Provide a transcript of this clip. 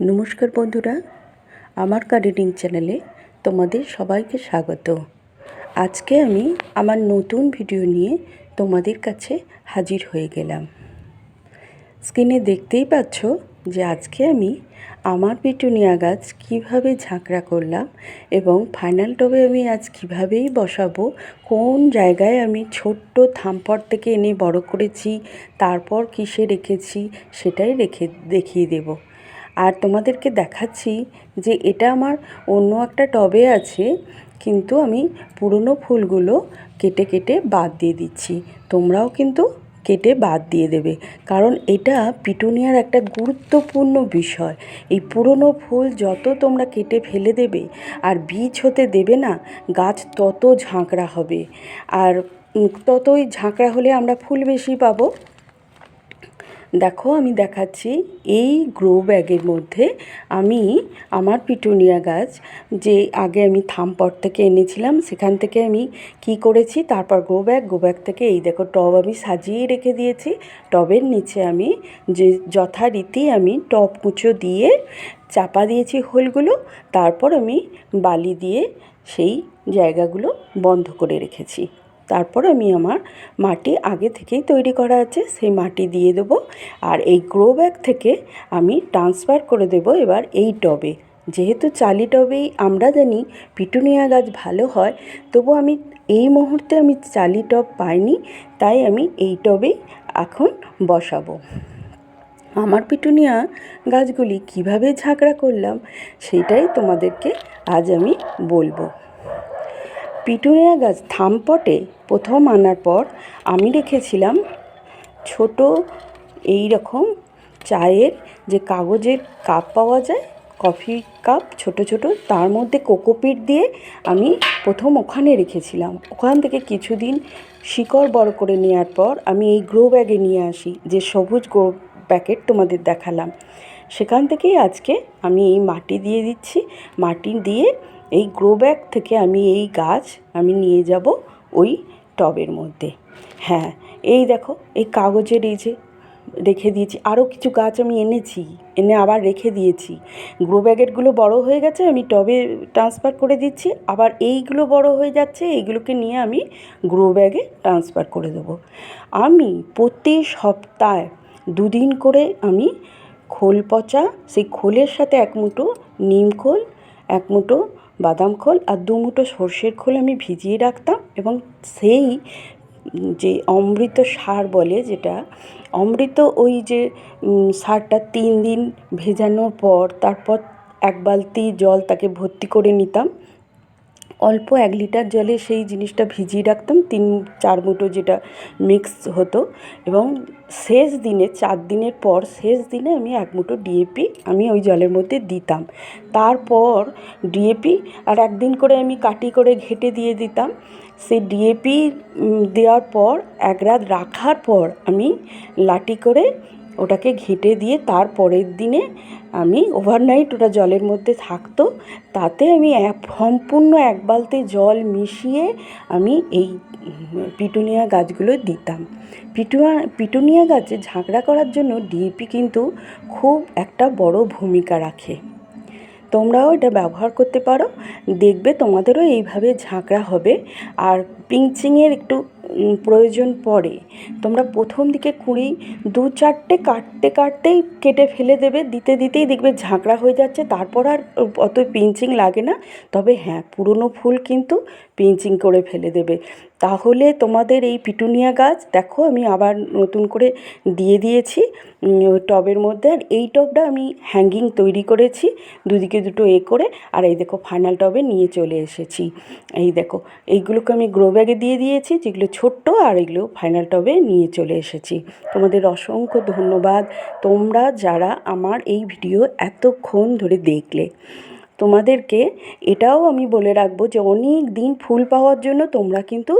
নমস্কার বন্ধুরা, আমার গার্ডেনিং চ্যানেলে তোমাদের সবাইকে স্বাগত। আজকে আমি আমার নতুন ভিডিও নিয়ে তোমাদের কাছে হাজির হয়ে গেলাম। স্ক্রিনে দেখতেই পাচ্ছ যে আজকে আমি আমার পিটুনিয়া গাছ কীভাবে ঝাঁকড়া করলাম এবং ফাইনাল টবে আমি আজ কিভাবেই বসাবো, কোন জায়গায় আমি ছোট্ট থামপট থেকে এনে বড় করেছি, তারপর কিসে রেখেছি সেটাই রেখে দেখিয়ে দেবো। আর তোমাদেরকে দেখাচ্ছি যে এটা আমার অন্য একটা টবে আছে, কিন্তু আমি পুরনো ফুলগুলো কেটে কেটে বাদ দিয়ে দিচ্ছি। তোমরাও কিন্তু কেটে বাদ দিয়ে দেবে। কারণ এটা পিটুনিয়ার একটা গুরুত্বপূর্ণ বিষয়। এই পুরনো ফুল যত তোমরা কেটে ফেলে দেবে আর বীজ হতে দেবে না, গাছ তত ঝাঁকড়া হবে। আর ততই ঝাঁকড়া হলে আমরা ফুল বেশি পাবো। দেখো, আমি দেখাচ্ছি এই গ্রো ব্যাগের মধ্যে আমি আমার পিটুনিয়া গাছ, যে আগে আমি থামপট থেকে এনেছিলাম, সেখান থেকে আমি কি করেছি, তারপর গ্রো ব্যাগ গ্রো ব্যাগ থেকে এই দেখো টব আমি সাজিয়ে রেখে দিয়েছি। টবের নিচে আমি যে যথারীতি আমি টব কুচো দিয়ে চাপা দিয়েছি হোলগুলো, তারপর আমি বালি দিয়ে সেই জায়গাগুলো বন্ধ করে রেখেছি। তারপর আমি আমার মাটি আগে থেকেই তৈরি করা আছে, সেই মাটি দিয়ে দেবো। আর এই গ্রো ব্যাগ থেকে আমি ট্রান্সফার করে দেবো এবার এই টবে। যেহেতু চালি টবেই আমরা জানি পিটুনিয়া গাছ ভালো হয়, তবু আমি এই মুহূর্তে আমি চালি টব পাইনি, তাই আমি এই টবেই এখন বসাবো। আমার পিটুনিয়া গাছগুলি কীভাবে ঝাঁকড়া করলাম, সেটাই তোমাদেরকে আজ আমি বলব। পিটুনিয়া গাছ থামপটে প্রথম আনার পর আমি রেখেছিলাম ছোট এই রকম চায়ের যে কাগজের কাপ পাওয়া যায় কফি কাপ ছোট ছোট, তার মধ্যে কোকোপিট দিয়ে আমি প্রথম ওখানে রেখেছিলাম। ওখান থেকে কিছুদিন শিকড় বড় করে নেওয়ার পর আমি এই গ্রো ব্যাগে নিয়ে আসি, যে সবুজ গ্রো প্যাকেট তোমাদের দেখালাম। সেখান থেকেই আজকে আমি এই মাটি দিয়ে দিচ্ছি, মাটি দিয়ে এই গ্রো ব্যাগ থেকে আমি এই গাছ আমি নিয়ে যাব ওই টবের মধ্যে। হ্যাঁ এই দেখো, এই কাগজের এই যে রেখে দিয়েছি। আরও কিছু গাছ আমি এনেছি, এনে আবার রেখে দিয়েছি। গ্রো ব্যাগেটগুলো বড় হয়ে গেছে, আমি টবে ট্রান্সফার করে দিচ্ছি। আবার এইগুলো বড় হয়ে যাচ্ছে, এইগুলোকে নিয়ে আমি গ্রো ব্যাগে ট্রান্সফার করে দেবো। আমি প্রতি সপ্তাহে দুদিন করে আমি খোল পচা, সেই খোলের সাথে এক মুঠো নিম খোল এক মুঠো বাদাম খোল আর দু মুঠো সর্ষের খোল আমি ভিজিয়ে রাখতাম এবং সেই যে অমৃত সার বলে যেটা, অমৃত ওই যে সারটা তিন দিন ভেজানোর পর তারপর এক বালতি জল তাকে ভর্তি করে নিতাম অল্প এক লিটার জলে সেই জিনিসটা ভিজিয়ে রাখতাম। তিন, চার মুঠো যেটা মিক্স হতো এবং শেষ দিনে, চার দিনের পর শেষ দিনে আমি এক মুঠো ডিএপি আমি ওই জলের মধ্যে দিতাম। তারপর ডিএপি আর একদিন করে আমি কাটি করে ঘেটে দিয়ে দিতাম। সেই ডিএপি দেওয়ার পর, এক রাত রাখার পর আমি লাটি করে ওটাকে ঘেঁটে দিয়ে তার পরের দিনে আমি ওভারনাইট ওটা জলের মধ্যে থাকতো। তাতে আমি এক সম্পূর্ণ এক বালতি জল মিশিয়ে আমি এই পিটুনিয়া গাছগুলো দিতাম। পিটুয়া, পিটুনিয়া গাছে ঝাঁকড়া করার জন্য ডিএপি কিন্তু খুব একটা বড় ভূমিকা রাখে। তোমরাও এটা ব্যবহার করতে পারো। দেখবে তোমাদেরও এইভাবে ঝাঁকড়া হবে। আর পিঞ্চিংয়ের একটু প্রয়োজন পড়ে। তোমরা প্রথম দিকে কুড়ি দু চারটে কাটতে কাটতেই কেটে ফেলে দেবে, দিতে দিতেই দেখবে ঝাঁকড়া হয়ে যাচ্ছে, তারপর আর অত পিঞ্চিং লাগে না। তবে হ্যাঁ পুরনো ফুল কিন্তু পিঞ্চিং করে ফেলে দেবে। তাহলে তোমাদের এই পিটুনিয়া গাছ, দেখো আমি আবার নতুন করে দিয়ে দিয়েছি টবের মধ্যে। আর এই টবটা আমি হ্যাঙ্গিং তৈরি করেছি, দুদিকে দুটো এ করে। আর এই দেখো ফাইনাল টবে নিয়ে চলে এসেছি। এই দেখো, এইগুলোকে আমি গ্রো ব্যাগে দিয়ে দিয়েছি, যেগুলো ছোট্ট আর এগুলো ফাইনাল টবে নিয়ে চলে এসেছি। তোমাদের অসংখ্য ধন্যবাদ। তোমরা যারা আমার এই ভিডিও এতক্ষণ ধরে দেখলে, তোমাদেরকে এটাও আমি বলে রাখব যে অনেক দিন ফুল পাওয়ার জন্য তোমরা কিন্তু